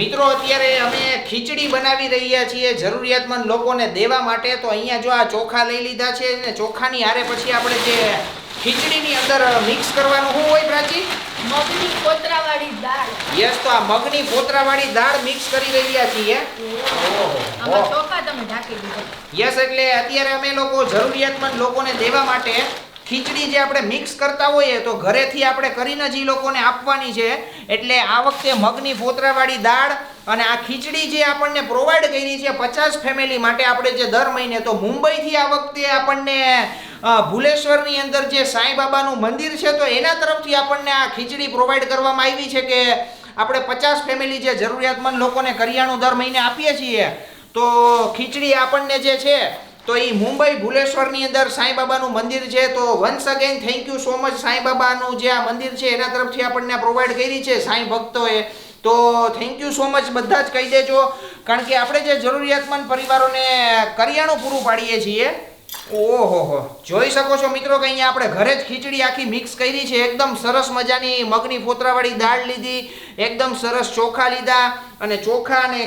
મિત્રો અત્યારે અમે ખીચડી બનાવી રહ્યા છીએ. જરૂરિયાતમંદ લોકોને દેવા માટે તો અહીંયા જો આ ચોખા લઈ લીધા છે ને ચોખાની હારે પછી આપણે જે ખીચડીની અંદર મિક્સ કરવાનું શું હોય પ્રાચી? મગની કોતરાવાળી દાળ. યસ તો આ મગની પોતરાવાળી દાળ મિક્સ કરી રહ્યા છીએ. ચોખા તમે ઢાંકી દીધો. યસ એટલે અત્યારે અમે લોકો જરૂરિયાતમંદ લોકોને દેવા માટે ખીચડી જે આપણે મિક્સ કરતા હોઈએ તો ઘરેથી આપણે કરીને જ એ લોકોને આપવાની છે. એટલે આ વખતે મગની ફોતરાવાળી દાળ અને આ ખીચડી જે આપણને પ્રોવાઈડ કરી છે પચાસ ફેમિલી માટે આપણે જે દર મહિને, તો મુંબઈથી આ વખતે આપણને ભુલેશ્વરની અંદર જે સાંઈ બાબાનું મંદિર છે, તો એના તરફથી આપણને આ ખીચડી પ્રોવાઈડ કરવામાં આવી છે કે આપણે પચાસ ફેમિલી જે જરૂરિયાતમંદ લોકોને કરિયાણું દર મહિને આપીએ છીએ. તો ખીચડી આપણને જે છે તો એ મુંબઈ ભુલેશ્વરની અંદર સાંઈ બાબાનું મંદિર છે. તો once again thank you so much Sai બાબાનું જે આ મંદિર છે, એના તરફથી આપણને પ્રોવાઈડ કરી છે સાંઈ ભક્તોએ. તો થેન્ક યુ સો મચ બધા જ કહી દેજો. કારણ કે આપણે જે જરૂરિયાતમંદ પરિવારોને કરિયાણું પૂરું પાડીએ છીએ. ઓહો જોઈ શકો છો મિત્રો કે અહીંયા આપણે ઘરે જ ખીચડી આખી મિક્સ કરી છે. એકદમ સરસ મજાની મગની ફોતરાવાળી દાળ લીધી, એકદમ સરસ ચોખા લીધા અને ચોખા અને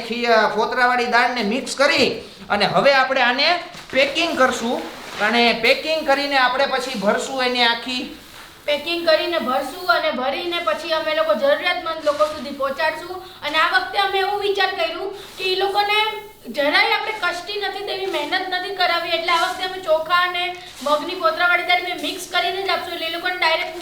ફોતરાવાળી દાળને મિક્સ કરી અને હવે આપણે આને પેકિંગ કરશું. અને પેકિંગ કરીને આપણે પછી ભરશું એને આખી. પેકિંગ કરીને ભરશું અને ભરીને પછી અમે લોકો જરૂરિયાતમંદ લોકો સુધી પહોંચાડશું. અને આ વખતે અમે એવું વિચાર કર્યું કે એ લોકોને જરાય આપણે કષ્ટી નથી તેવી મહેનત નથી કરાવી. એટલે આ વખતે અમે ચોખા અને મગની કોતરાવાળી ત્યારે મિક્સ કરીને જ આપશું. એટલે એ લોકોને ડાયરેક્ટ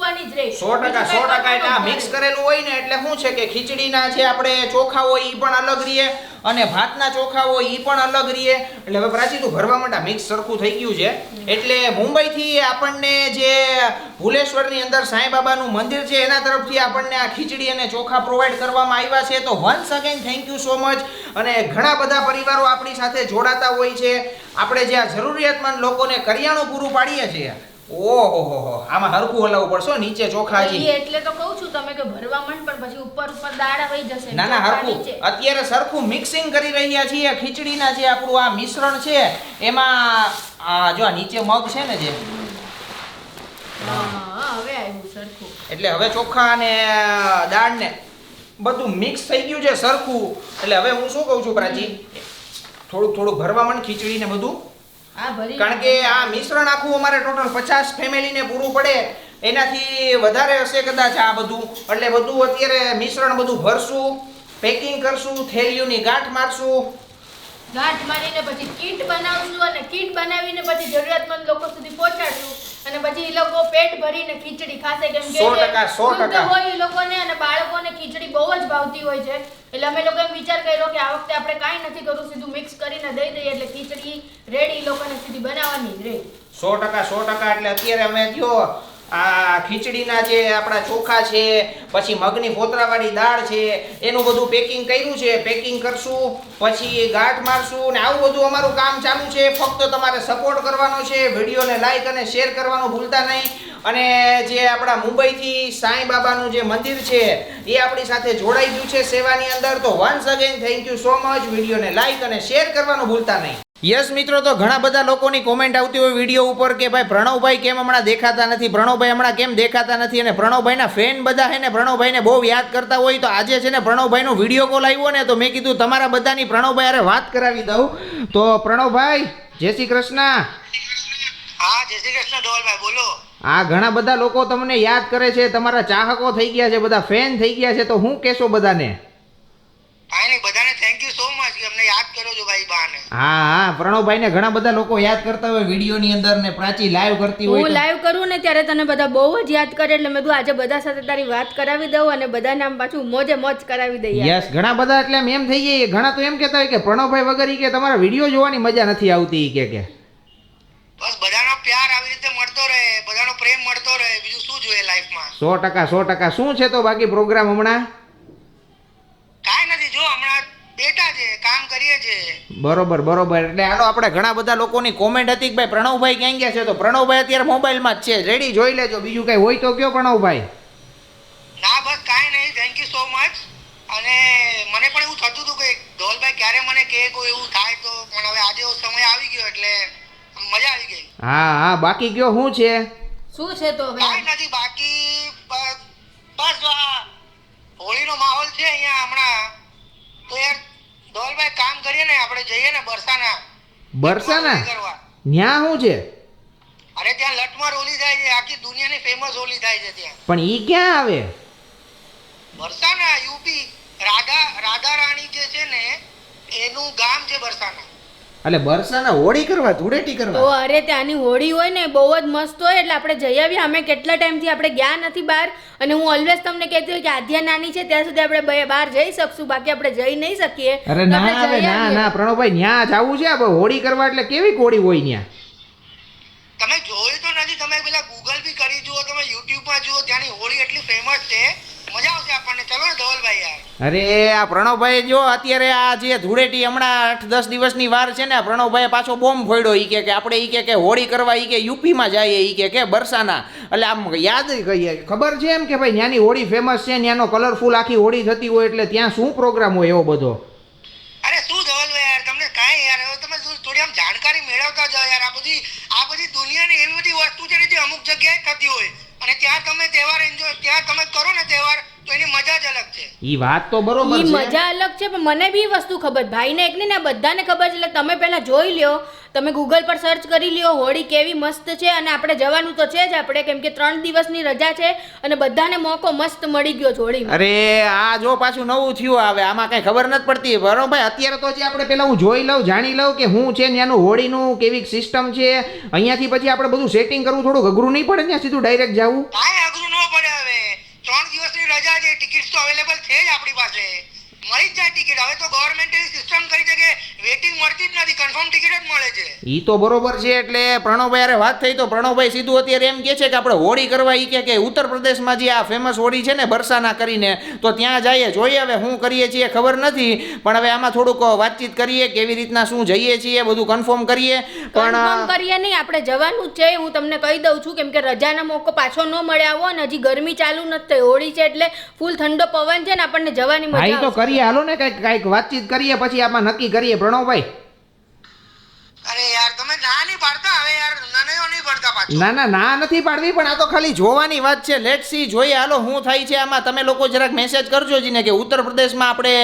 મૂકવાની જ રહે સો ટકા સો ટકા એટલે આ મિક્સ કરેલું હોય ને એટલે શું છે કે ખીચડીના જે આપણે ચોખા હોય એ પણ અલગ રહીએ અને ભાતના ચોખા હોય એ પણ અલગ રહીએ એટલે હવે પ્રાચી તું ભરવા માટે મિક્સ સરખું થઈ ગયું છે. એટલે મુંબઈથી આપણને જે ભુલેશ્વરની અંદર સાંઈ બાબાનું મંદિર છે એના તરફથી આપણને આ ખીચડી અને ચોખા પ્રોવાઈડ કરવામાં આવ્યા છે. તો once again thank you so much અને ઘણા બધા પરિવારો આપણી સાથે જોડાતા હોય છે. આપણે જે આ જરૂરિયાતમંદ લોકોને કરિયાણું પૂરું પાડીએ છીએ ઓહો આમાં હરખું હલાવવું પડશે નીચે ચોખા હજી. એટલે તો કહું છું તમે કે ભરવા મન પણ પછી ઉપર ઉપર દાળ વહી જશે ના ના હરખું. અત્યારે સરખું મિક્સિંગ કરી રહ્યા છીએ ખીચડીના જે આપણું આ મિશ્રણ છે એમાં આ જો આ નીચે મગ છે ને જે. હા હવે આવ્યું સરખું. એટલે હવે ચોખા અને દાળ ને બધું મિક્સ થઈ ગયું છે સરખું. એટલે હવે હું શું કહું છું પ્રાચી? થોડુંક થોડુંક ભરવા મન ખીચડી ને બધું. કારણ કે આ મિશ્રણ આખું અમારે ટોટલ પચાસ ફેમિલીને પૂરું પડે. એનાથી વધારે હશે કદાચ આ બધું. એટલે બધું અત્યારે મિશ્રણ બધું ભરશું પેકિંગ કરશું થેલીઓની ગાંઠ મારશું. ગાંઠ મારીને પછી કીટ બનાવશું અને કીટ બનાવીને પછી જરૂરિયાતમંદ લોકો સુધી પહોંચાડશું અને પછી એ લોકો પેટ ભરીને ખીચડી ખાશે કેમ કે સો જે ટકા, સો વૃદ્ધ ટકા. હોય એ લોકોને અને બાળકોને ખીચડી બહુ જ ભાવતી હોય છે એટલે અમે લોકો એમ વિચાર કર્યો કે આ વખતે આપણે કાંઈ નથી કરવું સીધું મિક્સ કરીને દઈ દઈએ એટલે ખીચડી રેડી લોકોને સીધી બનાવવાની જ રહે સો ટકા સો ટકા એટલે અત્યારે અમે જો આ ખીચડીના જે આપણા ચોખા છે, પછી મગની ફોતરાવાળી દાળ છે, એનું બધું પેકિંગ કર્યું છે. પેકિંગ કરશું, પછી ગાંઠ મારશું ને આવું બધું અમારું કામ ચાલુ છે. ફક્ત તમારે સપોર્ટ કરવાનો છે, વિડીયોને લાઈક અને શેર કરવાનું ભૂલતા નહીં. અને જે આપણા મુંબઈથી સાંઈ બાબાનું જે મંદિર છે, એ આપણી સાથે જોડાઈ ગયું છે સેવાની અંદર. તો once again thank you so much વિડીયોને લાઈક અને શેર કરવાનું ભૂલતા નહીં. યસ મિત્રો તો ઘણા બધા લોકોની કોમેન્ટ આવતી હોય વીડિયો ઉપર કે ભાઈ પ્રણવભાઈ કેમ હમણાં દેખાતા નથી? પ્રણવભાઈ હમણાં કેમ દેખાતા નથી? અને પ્રણવભાઈના ફેન બધા છે ને પ્રણવભાઈને બહુ યાદ કરતા હોય તો આજે છે ને પ્રણવભાઈનો વીડિયો કોલ આવ્યો ને તો મેં કીધું તમારા બધાની પ્રણવભાઈ હારે વાત કરાવી દઉં. તો પ્રણવભાઈ જય શ્રી કૃષ્ણ. હા જય શ્રી કૃષ્ણ ડોલભાઈ બોલો. આ ઘણા બધા લોકો તમને યાદ કરે છે તમારા ચાહકો થઈ ગયા છે બધા ફેન થઈ ગયા છે તો હું કહેશો બધાને? કાંઈ નહીં બધાને થેન્ક યુ સો મચ કે અમને યાદ કરો છો ભાઈ બાને હા હા પ્રણવભાઈને ઘણા બધા લોકો યાદ કરતા હોય વિડીયોની અંદર ને પ્રાચી લાઈવ કરતી હોય હું લાઈવ કરું ને ત્યારે તને બધા બહુ જ યાદ કરે એટલે મેં કીધું આજે બધા સાથે તારી વાત કરાવી દઉં અને બધાને આમ પાછું મોજે મોજ કરાવી દઈએ. યસ ઘણા બધા એટલે એમ થઈ જાય ઘણા તો એમ કહેતા હોય કે પ્રણવભાઈ વગર કે તમારા વીડિયો જોવાની મજા નથી આવતી કે કે. બસ બધાનો પ્યાર આવી રીતે મળતો રહે બધાનો પ્રેમ મળતો રહે બીજું શું જોઈએ લાઈફમાં સો ટકા સો ટકા. શું છે તો બાકી પ્રોગ્રામ હમણાં? બેઠા છે કામ કરીએ છે. બરોબર બરોબર. એટલે આનો આપણે ઘણા બધા લોકોની કોમેન્ટ હતી કે ભાઈ પ્રણવભાઈ ક્યાં ગયા છે? તો પ્રણવભાઈ અત્યારે મોબાઈલમાં જ છે. રેડી જોઈ લેજો. બીજું કઈ હોય તો કયો પ્રણવભાઈ? ના બસ કાંઈ નહીં. થેન્ક યુ સો મચ અને મને પણ એવું થતું હતું કે ઢોલભાઈ ક્યારે મને કહે કોઈ એવું થાય તો? પણ હવે આજે એવો સમય આવી ગયો એટલે મજા આવી ગઈ. હા હા. બાકી કયો શું છે? શું છે તો હવે? કાંઈ નથી. બાકી બસ હોળીનો માહોલ છે અહીંયા હમણાં. તો યાર કરીએ ને આપણે જઈએ ને બરસાના. બરસાના? ન્યા શું છે? અરે ત્યાં લટમાર હોલી થાય છે આખી દુનિયાની ફેમસ હોલી થાય છે ત્યાં. પણ ઈ ક્યાં આવે? બરસાના યુપી. રાધા રાધા રાણી જે છે ને એનું ગામ છે બરસાના. એટલે બરસાના હોળી કરવા ધૂળેટી તો અરે ત્યાંની હોળી હોય ને બહુ જ મસ્ત હોય એટલે આપણે જઈ આવીએ. અમે કેટલા ટાઈમથી આપણે ગયા નથી બહાર અને હું ઓલવેઝ તમને કહેતી હોય કે આધ્યા નાની છે ત્યાં સુધી આપણે બે- બહાર જઈ શકશું બાકી આપણે જઈ નહીં શકીએ. અરે ના આવે ના ના પ્રણવભાઈ ન્યા જવું છે? આપણે હોળી કરવા એટલે કેવી હોળી હોય ન્યા? તમે જોયું તો નથી તમે પેલા ગૂગલ બી કરી જુઓ તમે યુટ્યુબમાં જુઓ ત્યાંની હોળી એટલી ફેમસ છે. મજા આવશે આપણને. ચલો ને ધવલભાઈ યાર અરે આ પ્રણવભાઈ જો અત્યારે આ જે ધૂળેટી હમણાં આઠ દસ દિવસની વાર છે ને પ્રણવભાઈ પાછો બોમ્બ ફોડ્યો. ઈ કે કે આપણે ઈ કે કે હોળી કરવા ઈ કે યુપીમાં જઈએ ઈ કે કે બરસાના. એટલે આમ યાદ કહીએ ખબર છે એમ કે ભાઈ ત્યાંની હોળી ફેમસ છે ત્યાંનો કલરફુલ આખી હોળી થતી હોય એટલે ત્યાં શું પ્રોગ્રામ હોય એવો બધો? અરે શું ધવલભાઈ યાર તમને કાંઈ યાર તમે શું થોડી આમ જાણકારી મેળવતા જાઓ યાર. આ બધી આ બધી દુનિયાની એવી બધી વસ્તુ છે જે અમુક જગ્યાએ થતી હોય. અને ત્યાં તમે તહેવાર એન્જોય ત્યાં તમે કરો ને તહેવાર તો એની મજા જ અલગ છે. ઈ વાત તો બરોબર છે. મજા અલગ છે પણ મને બી વસ્તુ ખબર. ભાઈને એકને ને બધાને ખબર છે એટલે તમે પહેલા જોઈ લ્યો. તમે ગૂગલ પર સર્ચ કરી લ્યો હોળી કેવી મસ્ત છે અને આપણે જવાનું તો છે જ આપણે કેમ કે ત્રણ દિવસની રજા છે અને બધાને મોકો મસ્ત મળી ગયો હોળી અરે આ જો પાછું નવું થયું આવે આમાં કઈ ખબર નથી પડતી. બરોબર ભાઈ અત્યારે તો જે આપણે પેલા હું જોઈ લઉં જાણી લઉં કે હું છે ત્યાંનું હોળીનું કેવી સિસ્ટમ છે. અહીંયાથી પછી આપણે બધું સેટિંગ કરવું થોડું અઘરું નહીં પડે ત્યાં સીધું ડાયરેક્ટ જવું કાંઈ અઘરું ન પડે હવે ત્રણ દિવસની રજા છે ટિકિટ તો અવેલેબલ છે જ આપણી પાસે. મળી જ જાય ટિકિટ. હવે તો ગવર્મેન્ટ એવી સિસ્ટમ કરી છે કે વેટિંગ મળતી જ નથી. કન્ફર્મ ટિકિટ જ મળે છે. ઈ તો બરોબર છે એટલે પ્રણવભાઈ અરે વાત થઈ તો પ્રણવભાઈ સીધું અત્યારે એમ કે છે કે આપણે હોળી કરવા ઈ કે કે ઉત્તર પ્રદેશમાં જે આ ફેમસ હોળી છે ને બરસાના કરીને તો ત્યાં જઈએ જોઈએ હવે શું કરીએ છીએ ખબર નથી. પણ હવે આમાં થોડુંક વાતચીત કરીએ કેવી રીતના શું જઈએ છીએ બધું કન્ફર્મ કરીએ. પણ કરીએ નહીં આપણે જવાનું જ છે. હું તમને કહી દઉં છું કેમ કે રજાનો મોકો પાછો ન મળ્યા આવો અને હજી ગરમી ચાલુ નથી થઈ. હોળી છે એટલે ફૂલ ઠંડો પવન છે ને આપણને જવાની મજા તો આવશે. કરીએ હાલો ને કંઈક કંઈક વાતચીત કરીએ પછી આમાં નક્કી કરીએ પ્રણવભાઈ. અરે યાર તમે ના નહીં પાડતા? હવે યાર નાનો નહીં પાડતા પાછો. ના ના ના નથી પાડવી પણ આ તો ખાલી જોવાની વાત છે. લેટ સી જોઈએ હાલો શું થાય છે આમાં. તમે લોકો જરાક મેસેજ કરજો જ ને કે ઉત્તર પ્રદેશમાં આપણે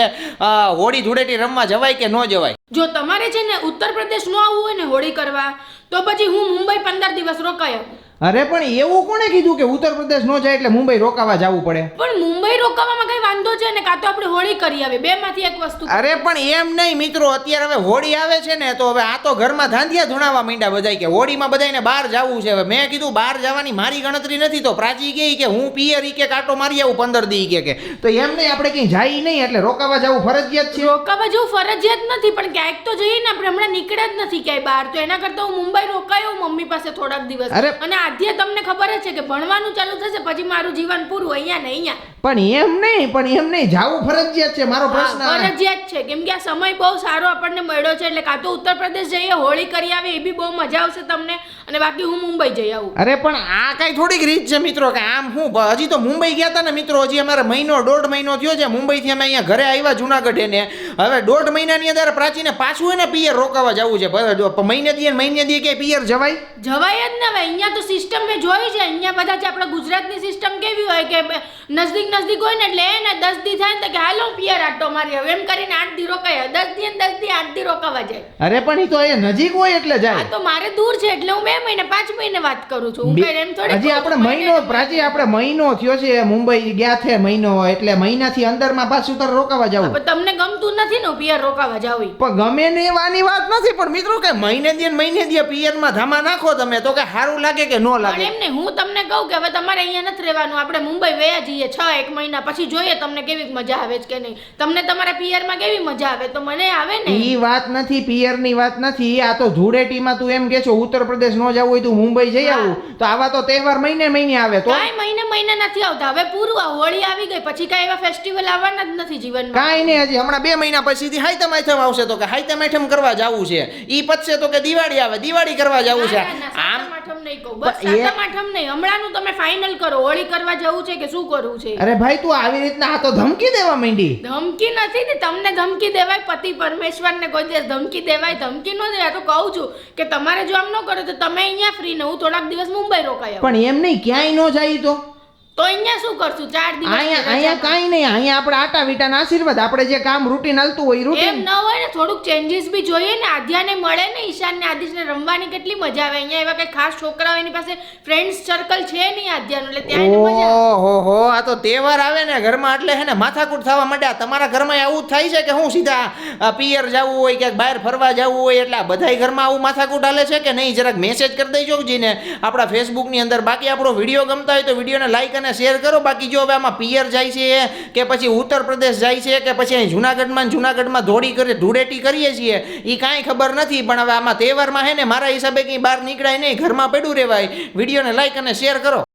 હોળી ધૂળેટી રમવા જવાય કે ન જવાય? જો તમારે છે ને ઉત્તર પ્રદેશ નો આવવું હોય ને હોળી કરવા તો પછી હું મુંબઈ પંદર દિવસ આવું અરે પણ એવું કોણે કીધું કે ઉત્તર પ્રદેશ નો જાય એટલે મુંબઈ રોકાવા જવું પડે? પણ મુંબઈ રોકાવામાં કઈ વાંધો છે ને? કાં તો આપણે હોળી કરી આવે બે માંથી એક વસ્તુ અરે પણ એમ નહીં મિત્રો. અત્યારે હવે હોળી આવે છે ને તો હવે આ તો ઘરમાં ધાંધિયા ધૂણાવા માંડ્યા બધાય કે હોળીમાં બધાને બહાર જવું છે. હવે મેં કીધું બહાર જવાની મારી ગણતરી નથી તો પ્રાચી ગઈ કે હું પિયર ઈ કે કાંટો મારી આવું પંદર દી કે કે. તો એમ નહીં આપણે ક્યાંય જાય નહીં એટલે રોકાવા જવું ફરજિયાત છે. રોકાવા જવું ફરજિયાત નથી પણ ક્યાંક તો જઈએ ને આપણે હમણાં નીકળ્યા જ નથી ક્યાંય બહાર. તો એના કરતા હું મુંબઈ રોકાયો મમ્મી પાસે થોડાક દિવસ. અરે- અને આધ્ય તમને ખબર જ છે કે ભણવાનું ચાલુ થશે પછી મારું જીવન પૂરું અહીંયા ને અહીંયા. પણ એમ નહીં પણ એમ નહીં. જાવું ફરજિયાત છે મારો પ્રશ્ન ફરજિયાત છે. કેમ કે આ સમય બહુ સારો આપણને મળ્યો છે એટલે કાં તો ઉત્તર પ્રદેશ જઈએ હોળી કરી આવે એ બી બહુ મજા આવશે તમને. અને બાકી હું મુંબઈ જઈ આવું. અરે પણ આ કઈ થોડીક રીત છે મિત્રો કે આમ હું બ- હજી તો મુંબઈ ગયા હતા ને મિત્રો હજી અમારે મહિનો દોઢ મહિનો થયો છે. મુંબઈથી અમે અહીંયા ઘરે આવ્યા જુનાગઢ એને. હવે દોઢ મહિનાની અંદર પ્રાચીને પાછું એને પિયર રોકાવા જવું છે. ભલે જો મહિને દીએ ને મહિને દીએ કે પિયર જવાય? જવાય જ ને હવે અહીંયા તો સિસ્ટમ મેં જોઈ છે. અહીંયા બધા જે આપણા ગુજરાતની સિસ્ટમ કેવી હોય કે નજદીક નજદીક હોય ને એટલે એને દસ દી થાય ને કે હાલો પિયર આટો મારી હવે. એમ કરીને આઠ દી રોકાય. દસ દી દસ દી આઠ દી રોકાવા જાય. અરે પણ એ તો એ નજીક હોય એટલે જાય. તો મારે દૂર છે એટલે હું બે મહિને પાંચ મહિને વાત કરું છું. હું કઈ એમ થોડી હજી આપણે મહિનો પ્રાચી આપણે મહિનો થયો છે મુંબઈ ગયા છે મહિનો એટલે મહિનાથી અંદરમાં પાછું તારે રોકાવા જવું. પણ તમને ગમતું નથી ને પિયર રોકાવા જાવ પણ ગમે ને એવાની વાત નથી પણ મિત્રો કે મહિને ને મહિને દીએ પિયરમાં ધામા નાખો તમે તો કે સારું લાગે કે ન લાગે? એમ નહીં હું તમને કહું કે હવે તમારે અહીંયા નથી રહેવાનું. આપણે મુંબઈ વયા જઈએ. છ એક મહિના પછી જોઈએ તમને કેવી મજા આવે છે કે નહીં. તમને તમારા પિયરમાં કેવી મજા આવે? તો મને આવે ને. ઈ વાત નથી પિયરની વાત નથી. આ તો ધૂળેટીમાં તું એમ કે છો ઉત્તર પ્રદેશ ન જવું હોય તું મુંબઈ જઈ આવું. તો આવા તો તહેવાર મહિને મહિને આવે તો. કાંઈ મહિને મહિને નથી આવતા. હવે પૂરું આ હોળી આવી ગઈ પછી કાંઈ એવા ફેસ્ટિવલ આવવાના જ નથી જીવનમાં. કાંઈ નહીં હજી હમણાં બે મહિના પછીથી હાઈતમ આઈથમ આવશે તો કે હાઈતમ આઈથમ કરવા જવું છે. ઈ પતશે તો કે દિવાળી આવે દિવાળી કરવા જવું છે. આમ માઠમ આઠમ નહીં કહું. બસ એ- સાતમ આઠમ નહીં. હમણાંનું તમે ફાઇનલ કરો. હોળી કરવા જવું છે કે શું કરવું છે અરે ભાઈ તું આવી રીતના આ તો ધમકી દેવા માંડી. ધમકી નથી ને તમને ધમકી દેવાય પતિ પરમેશ્વરને કોઈ દિવસ ધમકી દેવાય ધમકી ન દેવાય. તો કહું છું કે તમારે જો આમ ન કરો તો તમે અહીંયા ફ્રી ને હું થોડાક દિવસ મુંબઈ રોકાય પણ એમ નહીં ક્યાંય ન જાય તો. તો અહીંયા શું કરશું? ચાર દિવસ અહીંયા અહીંયા કાંઈ નહીં. અહીંયા આપણે આટા વીટાના આશીર્વાદ. આપણે જે કામ રૂટીન હાલતું હોય એમ ન હોય ને થોડુંક ચેન્જીસ બી જોઈએ ને. આધ્યાને મળે ને ઈશાન ને આદિશને રમવાની કેટલી મજા આવે. અહીંયા એવા કઈ ખાસ છોકરાઓ એની પાસે ફ્રેન્ડ્સ સર્કલ છે નહીં આધ્યાનું એટલે ત્યાં એને મજા ઓહો હો આ તો તહેવાર આવે ને ઘરમાં. એટલે હે ને માથાકૂટ થવા માંડ્યા. તમારા ઘરમાં આવું જ થાય છે કે હું સીધા પિયર જવું હોય કે બહાર ફરવા જવું હોય એટલે બધાય ઘરમાં આવું માથાકૂટ હાલે છે કે નહીં? જરાક મેસેજ કરી દેજો જીને. આપણા ફેસબુકની અંદર બાકી આપણો વીડિયો ગમતા હોય તો વિડીયોને લાઈક અને શેર કરો. બાકી જો હવે આમાં પિયર જાય છે, કે પછી ઉત્તર પ્રદેશ જાય છે, કે પછી અહીં જુનાગઢમાં જુનાગઢમાં ધોળી કરી, ધૂળેટી કરીએ છીએ એ કાંઈ ખબર નથી. પણ હવે આમાં તહેવારમાં હે ને, મારા હિસાબે કંઈ બહાર નીકળાય નહીં, ઘરમાં પડ્યું રહેવાય. વિડીયોને લાઈક અને શેર કરો.